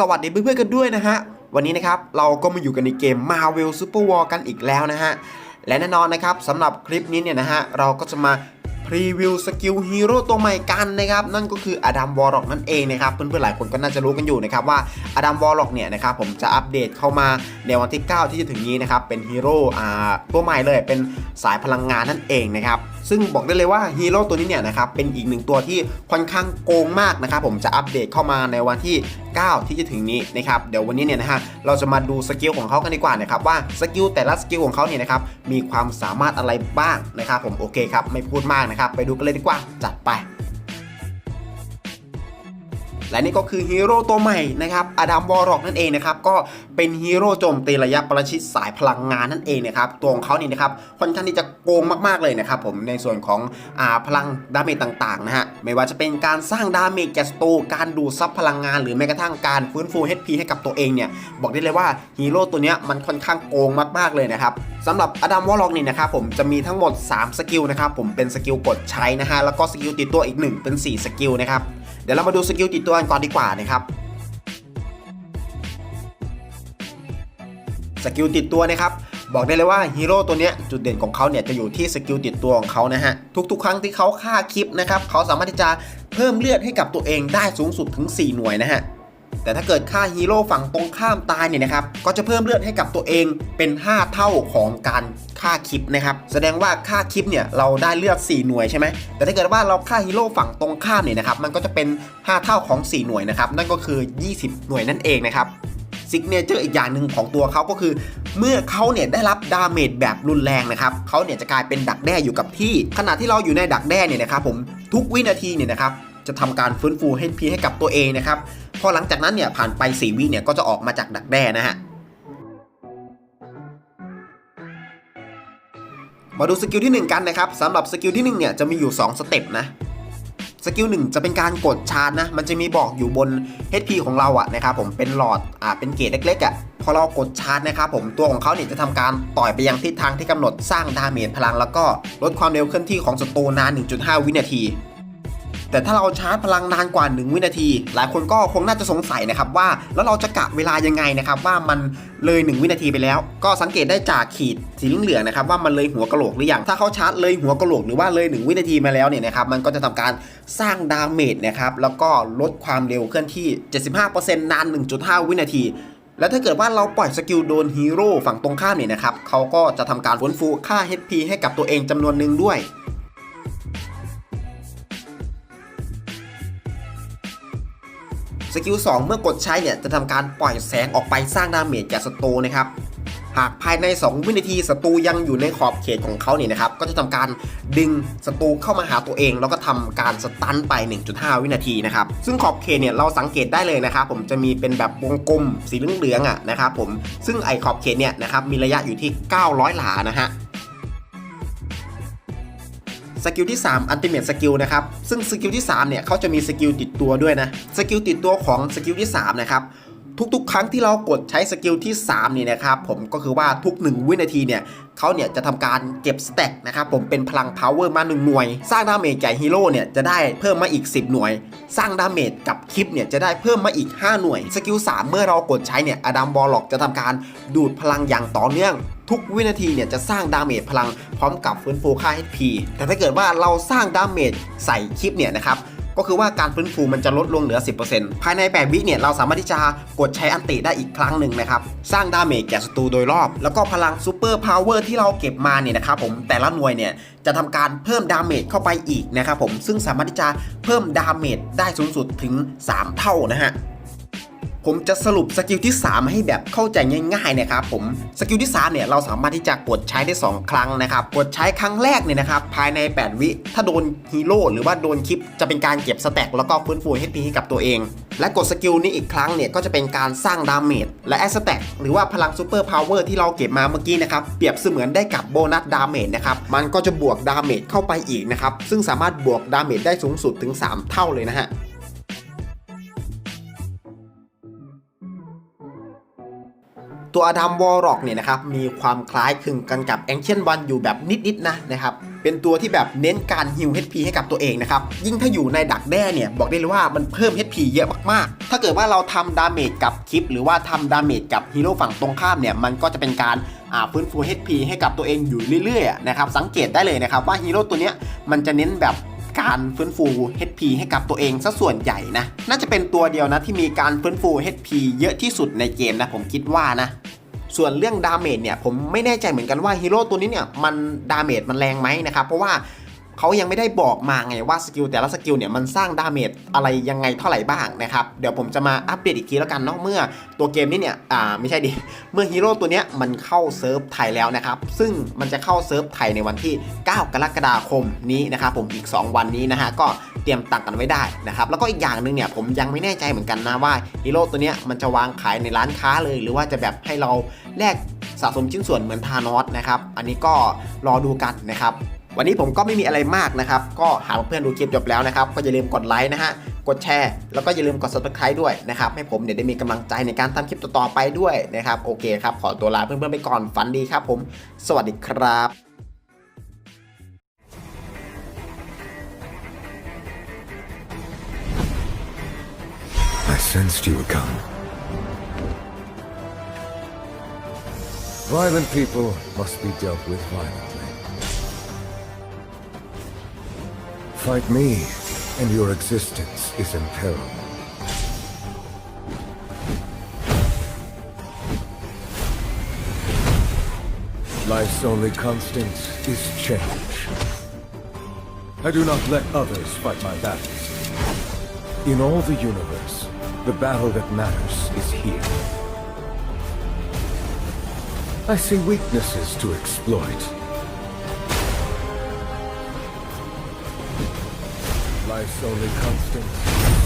สวัสดีเพื่อนๆกันด้วยนะฮะ วันนี้นะครับเราก็มาอยู่กันในเกม Marvel Super War กันอีกแล้วนะฮะ และแน่นอนนะครับสำหรับคลิปนี้เนี่ยนะฮะ เราก็จะมาพรีวิวสกิลฮีโร่ตัวใหม่กันนะครับ นั่นก็คืออดัมวอร์ล็อกนั่นเองนะครับ เพื่อนๆหลายคนก็น่าจะรู้กันอยู่นะครับว่าอดัมวอร์ล็อกเนี่ยนะครับผมจะอัปเดตเข้ามาในวันที่ 9 ที่จะถึงนี้นะครับ เป็นฮีโร่ตัวใหม่เลยเป็นสายพลังงานนั่นเองนะครับซึ่งบอกได้เลยว่าฮีโร่ตัวนี้เนี่ยนะครับเป็นอีกหนึ่งตัวที่ค่อนข้างโกงมากนะครับผมจะอัปเดตเข้ามาในวันที่ 9 ที่จะถึงนี้นะครับเดี๋ยววันนี้เนี่ยนะฮะเราจะมาดูสกิลของเขากันดีกว่านะครับว่าสกิลแต่ละสกิลของเขาเนี่ยนะครับมีความสามารถอะไรบ้างนะครับผมโอเคครับไม่พูดมากนะครับไปดูกันเลยดีกว่าจัดไป และนี่ก็คือฮีโร่ตัวใหม่นะครับอดัมวอร์ร็อกนั่นเองนะครับก็เป็นฮีโร่โจมตีระยะประชิดสายพลังงานนั่นเองนะครับตัวของเขานี่นะครับค่อนข้างที่จะโกงมากๆเลยนะครับผมในส่วนของอ่าพลังดาเมจต่างๆนะฮะไม่ว่าจะเป็นการสร้างดาเมจแกสโตการดูดซับพลังงาน หรือแม้กระทั่งการฟื้นฟู HP ให้กับตัวเองเนี่ยบอกได้เลยว่าฮีโร่ตัวนี้มันค่อนข้างโกงมากๆเลยนะครับสำหรับอดัมวอร์ล็อกนี่นะครับผมจะมีทั้งหมด 3 สกิลนะครับผมเป็นสกิลกดใช้นะฮะแล้วก็สกิลติดตัวอีก 1 เป็น 4 สกิลนะครับ เดี๋ยวเรามาดูสกิลติดตัวกันก่อนดีกว่านะครับสกิลติดตัวนะครับบอกได้เลยว่าฮีโร่ตัวนี้จุดเด่นของเขาเนี่ยจะอยู่ที่สกิลติดตัวของเขานะฮะทุกๆ ครั้งที่เขาฆ่าคลิปนะครับเขาสามารถที่จะเพิ่มเลือดให้กับตัวเองได้สูงสุดถึง 4 หน่วยนะฮะ แต่ถ้าเกิดฆ่าฮีโร่ฝั่งตรงข้ามตายเนี่ยนะครับ ก็จะเพิ่มเลือดให้กับตัวเองเป็น 5 เท่าของการฆ่าคลิปนะครับ แสดงว่าฆ่าคลิปเนี่ยเราได้เลือด 4 หน่วยใช่ไหม แต่ถ้าเกิดว่าเราฆ่าฮีโร่ฝั่งตรงข้ามเนี่ยนะครับ มันก็จะเป็น 5 เท่าของ 4 หน่วยนะครับ นั่นก็คือ 20 หน่วยนั่นเองนะครับซิกเนเจอร์อีกอย่างหนึ่งของตัวเขาก็คือ เมื่อเขาเนี่ยได้รับดาเมจแบบรุนแรงนะครับเขาเนี่ยจะกลายเป็นดักแด้อยู่กับที่ ขณะที่เราอยู่ในดักแด้เนี่ยนะครับผมทุกวินาทีเนี่ยนะครับ จะทำการฟื้นฟู HP ให้กับตัวเองนะครับพอหลังจากนั้นเนี่ยผ่านไป4วิเนี่ยก็จะออกมาจากดักแด้นะฮะมาดูสกิลที่ 1 กันนะครับสำหรับสกิลที่1เนี่ยจะมีอยู่ 2 สเต็ปนะสกิลหนึ่งจะเป็นการกดชาร์จนะ มันจะมีบอกอยู่บน HP ของเราอะนะครับผมเป็นหลอดอ่าเป็นเกจเล็กๆอะพอเรากดชาร์จนะครับผมตัวของเขาเนี่ยจะทำการต่อยไปยังทิศทางที่กำหนดสร้างดาเมจพลัง แล้วก็ลดความเร็วเคลื่อนที่ของศัตรูนาน 1.5 วินาที แต่ถ้าเราชาร์จพลังนานกว่า 1 วินาที หลายคนก็คงน่าจะสงสัยนะครับว่าแล้วเราจะกะเวลายังไงนะครับว่ามันเลย 1 วินาทีไปแล้ว ก็สังเกตได้จากขีดสีเหลืองๆนะครับว่ามันเลยหัวกะโหลกหรือยังถ้าเขาชาร์จเลยหัวกะโหลกหรือว่าเลย 1 วินาทีมาแล้วเนี่ยนะครับมันก็จะทำการสร้างดาเมจนะครับแล้วก็ลดความเร็วเคลื่อนที่ 75%นาน 1.5 วินาทีแล้วถ้าเกิดว่าเราปล่อยสกิลโดนฮีโร่ฝั่งตรงข้ามเนี่ยนะครับเขาก็จะทำการฟื้นฟูค่า HP ให้กับตัวเองจำนวนหนึ่งด้วย สกิล2เมื่อกดใช้เนี่ยจะทำการปล่อยแสงออกไปสร้างดาเมจแก่ศัตรูนะครับหากภายใน 2 วินาทีศัตรูยังอยู่ในขอบเขตของเขาเนี่ยนะครับ ก็จะทำการดึงศัตรูเข้ามาหาตัวเอง แล้วก็ทำการสตันไป 1.5 วินาทีนะครับ ซึ่งขอบเขตเนี่ยเราสังเกตได้เลยนะครับ ผมจะมีเป็นแบบวงกลมสีเหลืองๆอะนะครับผม ซึ่งไอขอบเขตเนี่ยนะครับมีระยะอยู่ที่ 900 หลานะฮะ สกิลที่ 3 อันติเม e สกิลนะครับ ซึ่งสกิลที่ 3 เนี่ยเขาจะมีสกิลติดตัวด้วยนะ สกิลติดตัวของสกิลที่ 3 นะครับ ทุกๆ ครั้งที่เรากดใช้สกิลที่3นี่นะครับผมก็คือว่าทุก 1 วินาทีเนี่ยเขาเนี่ยจะทำการเก็บสแต็กนะครับผมเป็นพลังพาวเวอร์มา 1 หน่วย สร้างดาเมจแก่ฮีโร่เนี่ยจะได้เพิ่มมาอีก 10 หน่วย สร้างดาเมจกับคลิปเนี่ยจะได้เพิ่มมาอีก 5 หน่วย สกิล 3 เมื่อเรากดใช้เนี่ยอดัมบอลล็อกจะทำการดูดพลังอย่างต่อเนื่อง ทุกวินาทีเนี่ยจะสร้างดาเมจพลังพร้อมกับฟื้นฟูค่า HP แต่ถ้าเกิดว่าเราสร้างดาเมจใส่คลิปเนี่ยนะครับ ก็คือว่าการฟื้นฟูมันจะลดลงเหลือ 10%ภายใน 8 วิเนี่ยเราสามารถที่จะกดใช้อันติได้อีกครั้งหนึ่งนะครับ สร้างดาเมจแก่ศัตรูโดยรอบ แล้วก็พลังซูเปอร์พาวเวอร์ที่เราเก็บมาเนี่ยนะครับผมแต่ละหน่วยเนี่ยจะทำการเพิ่มดาเมจเข้าไปอีกนะครับผมซึ่งสามารถที่จะเพิ่มดาเมจได้สูงสุดถึง 3 เท่านะฮะ ผมจะสรุปสกิลที่ 3 ให้แบบเข้าใจง่ายๆนะครับผมสกิลที่3เนี่ยเราสามารถที่จะกดใช้ได้ 2 ครั้งนะครับกดใช้ครั้งแรกเนี่ยนะครับภายใน 8 วิถ้าโดนฮีโร่หรือว่าโดนคลิปจะเป็นการเก็บสแต็กแล้วก็ฟื้นฟู HP ให้กับตัวเอง และกดสกิลนี้อีกครั้งเนี่ยก็จะเป็นการสร้างดาเมจและแอสแต็กหรือว่าพลังซูเปอร์พาวเวอร์ที่เราเก็บมาเมื่อกี้นะครับเปรียบเสมือนได้กับโบนัสดาเมจนะครับมันก็จะบวกดาเมจเข้าไปอีกนะครับซึ่งสามารถบวกดาเมจได้สูงสุดถึง 3 เท่าเลยนะฮะ ตัวอดัมวอลล็อกเนี่ยนะครับมีความคล้ายคลึงกันกับแองเชียนวันอยู่แบบนิดๆนะนะครับเป็นตัวที่แบบเน้นการฮิว HP ให้กับตัวเองนะครับยิ่งถ้าอยู่ในดักแด้เนี่ยบอกได้เลยว่ามันเพิ่ม HP เยอะมากๆ ถ้าเกิดว่าเราทำดาเมจกับคลิป หรือว่าทำดาเมจกับฮีโร่ฝั่งตรงข้ามเนี่ยมันก็จะเป็นการอ่าฟื้นฟู HP ให้กับตัวเองอยู่เรื่อยๆนะครับสังเกตได้เลยนะครับว่าฮีโร่ตัวเนี้ยมันจะเน้นแบบการฟื้นฟู HP ให้กับตัวเองซะส่วนใหญ่นะ น่าจะเป็นตัวเดียวนะที่มีการฟื้นฟู HP เยอะที่สุดในเกมนะผมคิดว่านะ ส่วนเรื่องดาเมจเนี่ยผมไม่แน่ใจเหมือนกันว่าฮีโร่ตัวนี้เนี่ยมันดาเมจมันแรงไหมนะครับเพราะว่าเขายังไม่ได้บอกมาไงว่าสกิลแต่ละสกิลเนี่ยมันสร้างดาเมจอะไรยังไงเท่าไหร่บ้างนะครับเดี๋ยวผมจะมาอัปเดตอีกทีแล้วกันเนาะเมื่อตัวเกมนี้เนี่ยอ่าไม่ใช่ดิเมื่อฮีโร่ตัวเนี้ยมันเข้าเซิร์ฟไทยแล้วนะครับซึ่งมันจะเข้าเซิร์ฟไทยในวันที่ 9 กรกฎาคมนี้นะครับผมอีก 2 วันนี้นะฮะก็ เตรียมตังกันไว้ได้นะครับแล้วก็อีกอย่างหนึ่งเนี่ยผมยังไม่แน่ใจเหมือนกันนะว่าฮีโร่ตัวเนี้ยมันจะวางขายในร้านค้าเลย หรือว่าจะแบบให้เราแลกสะสมชิ้นส่วนเหมือนทานอสนะครับอันนี้ก็รอดูกันนะครับวันนี้ผมก็ไม่มีอะไรมากนะครับ ก็หากเพื่อนดูคลิปจบแล้วนะครับ ก็อย่าลืมกดไลค์นะฮะ กดแชร์ แล้วก็อย่าลืมกด subscribe ด้วยนะครับ ให้ผมเนี่ยได้มีกำลังใจในการทำคลิปต่อๆไปด้วยนะครับ โอเคครับ ขอตัวลาเพื่อนๆไปก่อน ฝันดีครับผม สวัสดีครับ sensed you would come. Violent people must be dealt with violently. Fight me, and your existence is in peril. Life's only constant is change. I do not let others fight my battles. In all the universe, the battle that matters is here. I see weaknesses to exploit. Life's only constant.